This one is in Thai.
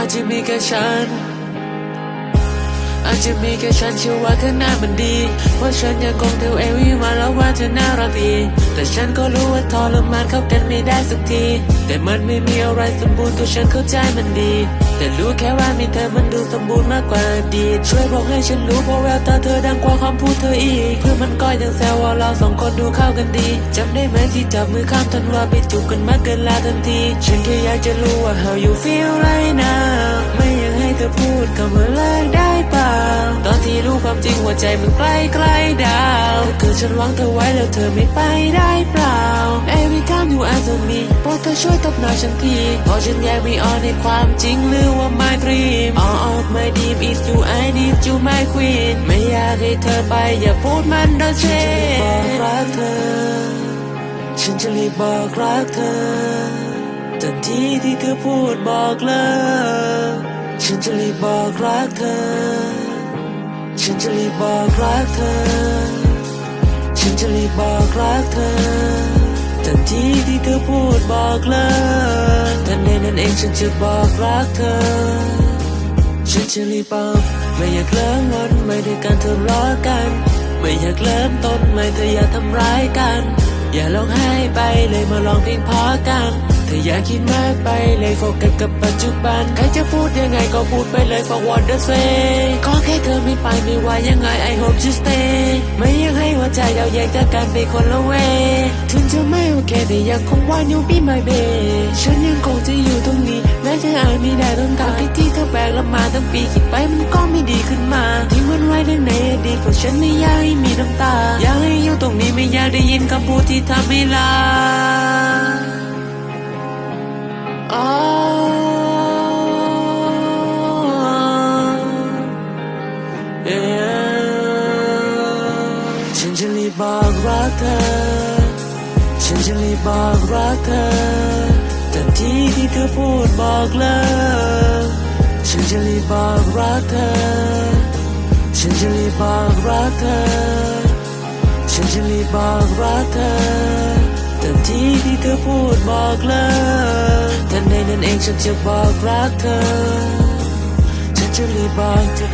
अजमी का शान จจะมีแค่ฉันเชื่อว่าข้างหน้ามันดี เพราะฉันยังคงเทวเอวีมาแล้วว่าเธอน่ารักดี แต่ฉันก็รู้ว่าทรมานเข้ากันไม่ได้สักที แต่มันไม่มีอะไรสมบูรณ์ตัวฉันเข้าใจมันดี แต่รู้แค่ว่ามีเธอมันดูสมบูรณ์มากกว่าดี ช่วยบอกให้ฉันรู้เพราะแววตาเธอดังกว่าคำพูดเธออีกเพื่อมันก็ยังแซวว่าเราสองคนดูเข้ากันดีจำได้ไหมที่จับมือข้ามทันว่าไปจูบกันมาเกินลาทันที ฉันแค่อยากจะรู้ว่า how you feel right now อยากให้เธอพูดคำว่าเลิกได้เปล่าตอนที่รู้ความจริงหัวใจมันใกล้ใกล้ดาวคือฉันหวังเธอไว้แล้วเธอไม่ไปได้เปล่า Every time you answer me โปรดเธอช่วยตบหน่อยฉันทีเพราะฉันอยากมีออนในความจริงหรือว่า my dream All of my dream is you I need you my queen ไม่อยากให้เธอไปอย่าพูดมันโดนเช่บอกรักเธอ ฉันจะรีบบอกรักเธอทันทีที่เธอพูดบอกเลิก ฉันจะรีบบอกรักเธอ ฉันจะรีบบอกรักเธอ ฉันจะรีบบอกรักเธอทันทีที่เธอพูดบอกเลิกทันใดนั้นเองฉันจะบอกรักเธอ ฉันจะรีบบอกไม่อยากเริ่มวันไม่ด้วยการทะเลาะกัน ไม่อยากเริ่มต้นไม่เธออย่าทำร้ายกัน อย่าร้องไห้ไปเลยมาลองเพลงพอกัน ธออย่าคิดมากไปเลยโฟกัสกับปัจจุบัน ใครจะพูดยังไงก็พูดไปเลย for what the say ขอแค่เธอไม่ไปไม่ว่ายังไง I hope you stay ไม่อยากให้หัวใจเราแยกจากกันไปคนละเวถึงจะไม่โอเคแต่ยังคงว่า you be my babe ฉันยังคงจะอยู่ตรงนี้แม้เธออาจไม่ได้ต้องการที่ที่เธอแบกแล้วมาทั้งปีคิดไปมันก็ไม่ดีขึ้นมาทิ้งมันไว้ดังในอดีตเพราะฉันไม่อยากให้มีน้ำตาอยากให้อยู่ตรงนี้ไม่อยากได้ยินคำพูดที่ทำให้ลา บอกรักเธอ ฉันจะรีบบอกรักเธอทันทีที่เธอพูดบอกเลิกฉันจะรีบบอกรักเธอ ฉันจะรีบบอกรักเธอ ฉันจะรีบบอกรักเธอทันทีที่เธอพูดบอกเลิกทันใดนั้นเองฉันจะบอกรักเธอ ฉันจะรีบบอกจะรีบบอ